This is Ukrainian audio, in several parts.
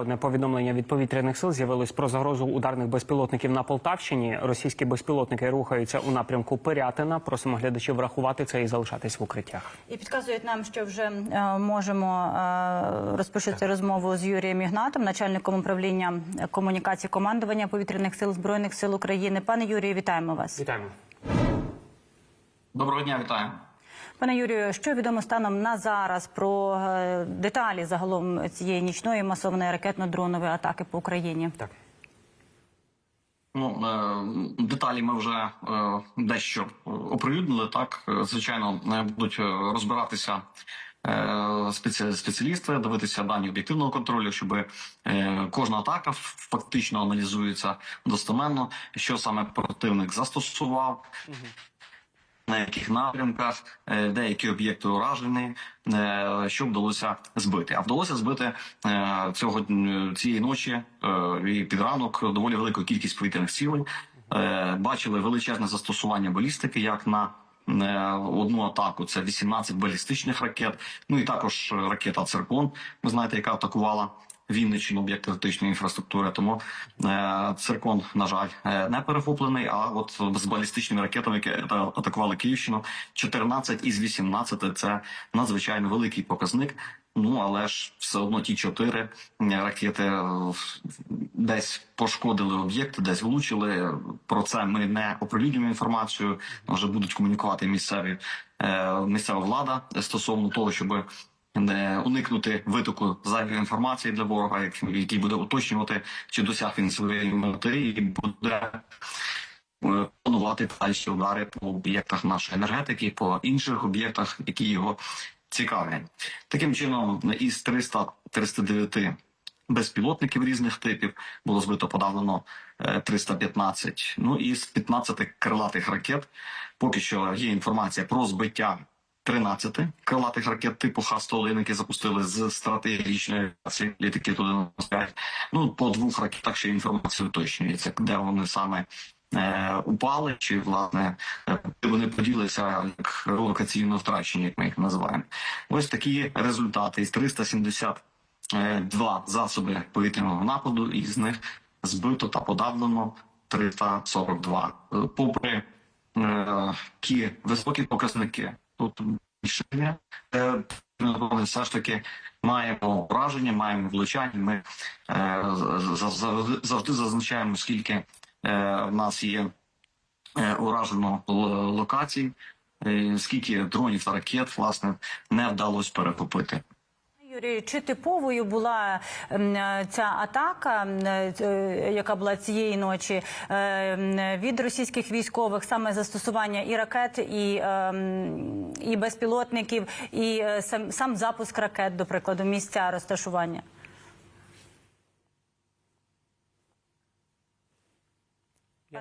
Одне повідомлення від повітряних сил з'явилось про загрозу ударних безпілотників на Полтавщині. Російські безпілотники рухаються у напрямку Пирятина. Просимо глядачів врахувати це і залишатись в укриттях. І підказують нам, що вже е, можемо е, розпочати розмову з Юрієм Ігнатом, начальником управління комунікації командування повітряних сил збройних сил України. Пане Юрію, вітаємо вас. Вітаємо. Доброго дня, вітаю. Пане Юрію, що відомо станом на зараз про е, деталі загалом цієї нічної масованої ракетно-дронової атаки по Україні? Так. Ну е, деталі ми вже е, дещо оприлюднили. Так, звичайно, будуть розбиратися спеціалісти, дивитися дані об'єктивного контролю, щоб кожна атака фактично аналізується достеменно, що саме противник застосував. На яких напрямках е, деякі об'єкти уражені, е, що вдалося збити? А вдалося збити е, цього цієї ночі і під ранок доволі велику кількість повітряних цілей. Бачили величезне застосування балістики, як на одну атаку. Це 18 балістичних ракет. Ну і також ракета Циркон. Ви знаєте, яка атакувала Вінниччину, об'єкт критичної інфраструктури. Тому е, циркон, на жаль, е, не перехоплений. А от з балістичними ракетами, які атакували Київщину, 14 із 18 – це надзвичайно великий показник. Ну але ж все одно ті чотири ракети е, десь пошкодили об'єкт, десь влучили. Про це ми не оприлюднюємо інформацію. Вже будуть комунікувати місцеві е, місцева влада стосовно того, щоб не уникнути витоку зайвої інформації для ворога, як- який буде уточнювати, чи досяг він своєї мети, і буде е, планувати дальші удари по об'єктах нашої енергетики, по інших об'єктах, які його цікавлять. Таким чином, із 300-309 безпілотників різних типів було збито подавлено е, 315. Ну і з 15 крилатих ракет поки що є інформація про збиття 13 крилатих ракет типу Х-101, які запустили з стратегічної літаки туди 95. Ну по двох ракетах ще інформація уточнюється, де вони саме. е, Упали чи власне е, вони поділися як локаційно втрачені, як ми їх називаємо. Ось такі результати із 372 засоби повітряного нападу, і з них збито та подавлено 342. Е, Попри е, ті високі показники, тут рішення, е, все ж таки маємо враження, маємо влучання. Ми е, за- за- завжди зазначаємо, скільки е, в нас є уражено локацій, скільки дронів та ракет власне не вдалося перехопити. Юрій, чи типовою була ця атака, е, е, яка була цієї ночі е, від російських військових, саме застосування і ракет, і, і безпілотників, і сам, сам запуск ракет, до прикладу, місця розташування?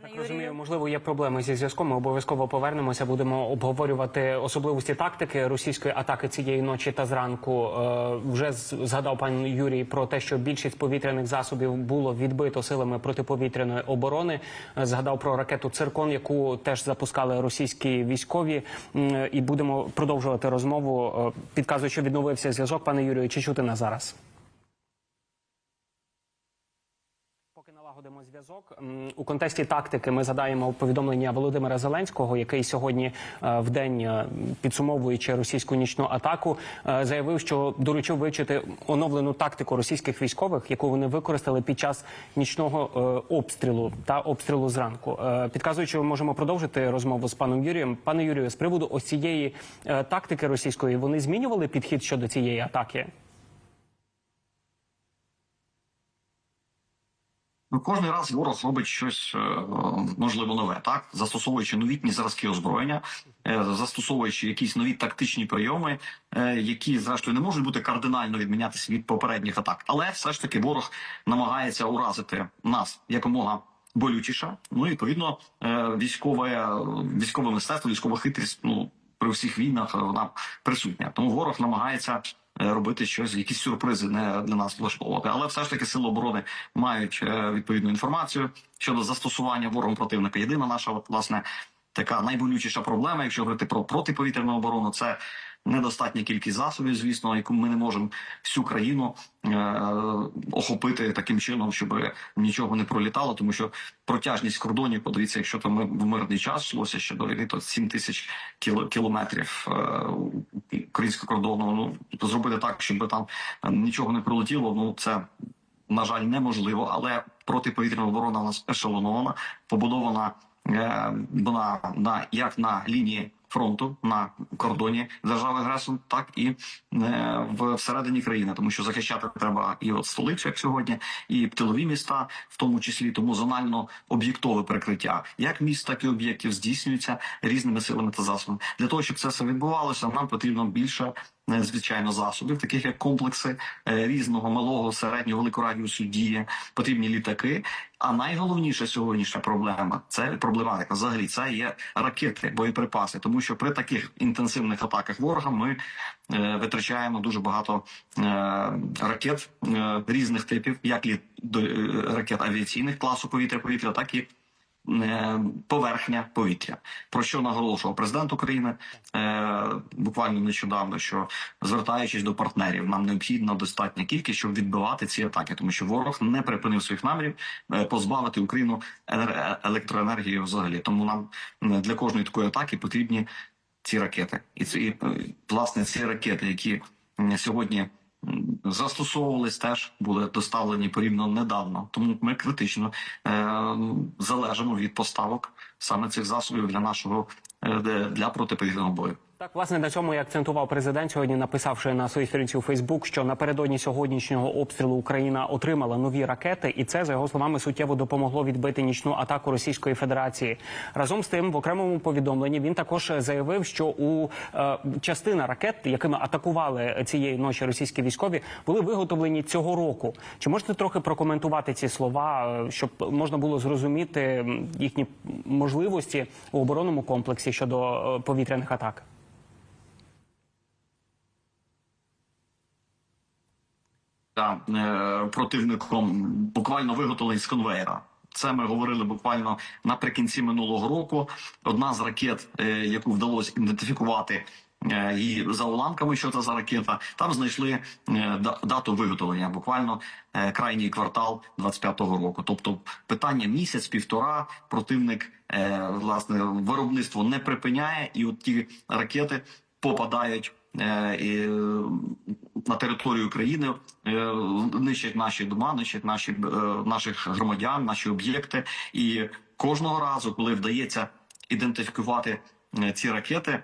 Пане так розумію, можливо, є проблеми зі зв'язком. Ми обов'язково повернемося. Будемо обговорювати особливості тактики російської атаки цієї ночі та зранку. Е, вже згадав пан Юрій про те, що більшість повітряних засобів було відбито силами протиповітряної оборони. Е, Згадав про ракету Циркон, яку теж запускали російські військові. І будемо продовжувати розмову. Е, Підказую, що відновився зв'язок. Пане Юрію, чи чути нас зараз? Поки налагодимо зв'язок у контексті тактики, ми задаємо повідомлення Володимира Зеленського, який сьогодні е, в день е, підсумовуючи російську нічну атаку, е, заявив, що доручив вивчити оновлену тактику російських військових, яку вони використали під час нічного обстрілу та обстрілу зранку. Підказуючи, можемо продовжити розмову з паном Юрієм. Пане Юрію, з приводу ось цієї тактики російської, вони змінювали підхід щодо цієї атаки. Ну, кожен раз ворог робить щось е, можливо нове, так застосовуючи новітні зразки озброєння, е, застосовуючи якісь нові тактичні прийоми, е, які зрештою не можуть бути кардинально відмінятися від попередніх атак, але все ж таки ворог намагається уразити нас якомога болючіше. Ну і відповідно військове військове мистецтво, військова хитрість. Ну при всіх війнах вона присутня. Тому ворог намагається робити щось, якісь сюрпризи не для нас влаштовувати. Але все ж таки сили оборони мають е, відповідну інформацію щодо застосування ворогом противника. Єдина наша власне така найболючіша проблема, якщо говорити про протиповітряну оборону, це недостатня кількість засобів, звісно, яку ми не можемо всю країну е, охопити таким чином, щоб нічого не пролітало, тому що протяжність кордонів, подивіться, якщо там в мирний час йшлося ще до війни, то 7 тисяч кіло, кілометрів е, українського кордону. Ну зробити так, щоб там нічого не прилетіло. Ну це на жаль неможливо, але протиповітряна оборона у нас ешелонована, побудована е, вона на як на лінії фронту на кордоні держави агресор, так і е, в всередині країни, тому що захищати треба і от столицю, як сьогодні, і тилові міста, в тому числі тому зонально об'єктове прикриття, як міст, так і об'єктів здійснюється різними силами та засобами. Для того щоб це все відбувалося, нам потрібно більше. Звичайно, засобів, таких як комплекси е, різного малого, середнього, великого радіусу дії, потрібні літаки. А найголовніша сьогоднішня проблема це проблематика. Взагалі це є ракети, боєприпаси, тому що при таких інтенсивних атаках ворога ми е, витрачаємо дуже багато е, ракет е, різних типів, як і до е, ракет авіаційних класу повітря-повітря, так і поверхня повітря. Про що наголошував президент України е, буквально нещодавно, що звертаючись до партнерів, нам необхідна достатня кількість, щоб відбивати ці атаки, тому що ворог не припинив своїх намірів е, позбавити Україну енер- електроенергії взагалі. Тому нам для кожної такої атаки потрібні ці ракети, і ці е, власне ці ракети, які сьогодні застосовувались, теж були доставлені порівняно недавно. Тому ми критично е, залежимо від поставок саме цих засобів для нашого е, для протиповітряного бою. Так, власне, на цьому і акцентував президент сьогодні, написавши на своїй сторінці у Фейсбук, що напередодні сьогоднішнього обстрілу Україна отримала нові ракети, і це за його словами суттєво допомогло відбити нічну атаку Російської Федерації. Разом з тим, в окремому повідомленні він також заявив, що у е, частина ракет, якими атакували цієї ночі російські військові, були виготовлені цього року. Чи можете трохи прокоментувати ці слова, е, щоб можна було зрозуміти їхні можливості у оборонному комплексі щодо е, повітряних атак? та е, противником буквально виготовлені з конвейера. Це ми говорили буквально наприкінці минулого року. Одна з ракет, е, яку вдалося ідентифікувати е, її за уламками, що це за ракета, там знайшли е, дату виготовлення, буквально е, крайній квартал 25-го року. Тобто питання місяць-півтора противник е, власне виробництво не припиняє, і от ті ракети попадають е, і, е, на територію країни, е, нищать наші дома, нищать наші е, наших громадян, наші об'єкти. І кожного разу, коли вдається ідентифікувати е, ці ракети,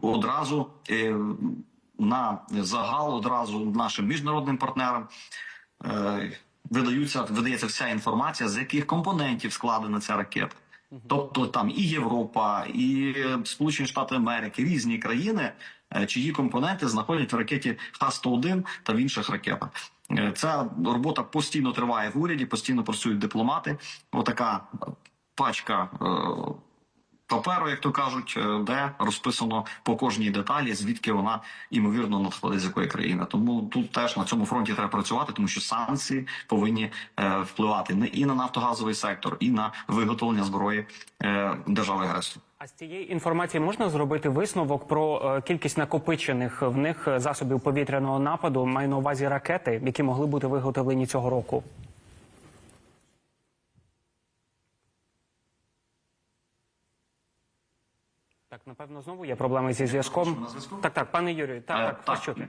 одразу на загал, одразу нашим міжнародним партнерам. Видаються, видається вся інформація, з яких компонентів складена ця ракета. Тобто там і Європа, і Сполучені Штати Америки, різні країни, чиї компоненти знаходять в ракеті Х-101 та в інших ракетах. Е, Ця робота постійно триває в уряді, постійно працюють дипломати. Отака пачка е, паперу, як то кажуть, е, де розписано по кожній деталі, звідки вона імовірно надходить з якої країни. Тому тут теж на цьому фронті треба працювати, тому що санкції повинні е, впливати не і на нафтогазовий сектор, і на виготовлення зброї е, держави агресора. А з цієї інформації можна зробити висновок про е, кількість накопичених в них е, засобів повітряного нападу, маю на увазі ракети, які могли бути виготовлені цього року. Напевно, знову є проблеми зі зв'язком. на? Так, так, пане Юрію, так, Е, так, так, чути.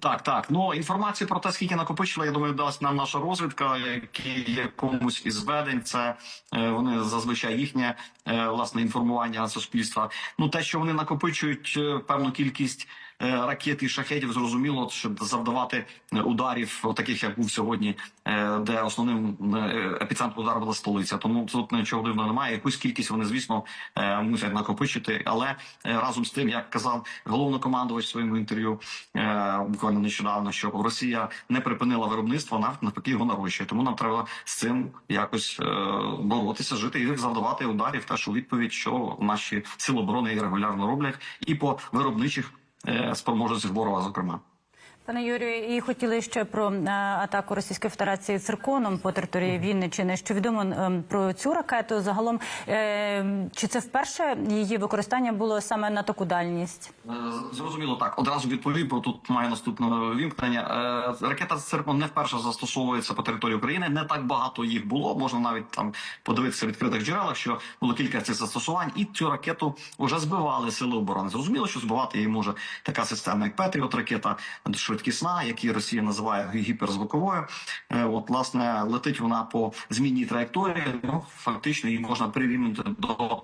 Так, так. Ну інформацію про те, скільки накопичила, я думаю, дасть нам наша розвідка, які якомусь із зведень. Це е, вони зазвичай їхнє е, власне інформування суспільства. Ну те, що вони накопичують е, певну кількість ракет і шахетів, зрозуміло, щоб завдавати е, ударів, таких як був сьогодні, е, де основним е, епіцентром удару була столиця. Тому тут нічого дивного немає. Якусь кількість вони, звісно, е, мусять накопичити, але е, разом з тим, як казав головнокомандувач в своєму інтерв'ю е, буквально нещодавно, що Росія не припинила виробництво, навпаки його нарощує. Тому нам треба з цим якось е, боротися, жити і завдавати ударів. Теж у відповідь, що наші сили оборони регулярно роблять, і по виробничих е, спроможностях зокрема. Пане Юрію, і хотіли ще про е, атаку Російської Федерації цирконом по території Вінниччини. Що відомо е, про цю ракету? Загалом е, чи це вперше її використання було саме на таку дальність? Е, Зрозуміло так. Одразу відповів, бо тут має наступне вімкнення. Ракета «Циркон» не вперше застосовується по території України. Не так багато їх було. Можна навіть там подивитися в відкритих джерелах, що було кілька цих застосувань, і цю ракету вже збивали сили оборони. Зрозуміло, що збивати її може така система, як Петріот, ракета швидкісна, які Росія називає гіперзвуковою. Е, От власне летить вона по змінній траєкторії. Ну фактично її можна прирівняти до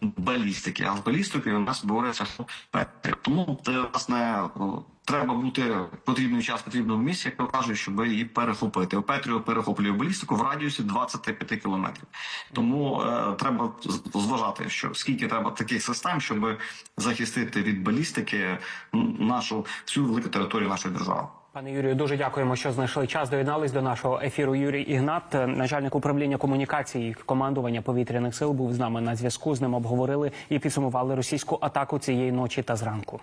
балістики, а з балістикою у нас бореться. Тому це, власне треба бути потрібний час, потрібному місці, як то кажуть, щоб її перехопити. Петріо перехоплює балістику в радіусі 25 кілометрів. Тому е, треба зважати, що скільки треба таких систем, щоб захистити від балістики нашу всю велику територію нашої держави. Пане Юрію, дуже дякуємо, що знайшли час. Доєднались до нашого ефіру. Юрій Ігнат, е, начальник управління комунікації командування повітряних сил, був з нами на зв'язку. З ним обговорили і підсумували російську атаку цієї ночі та зранку.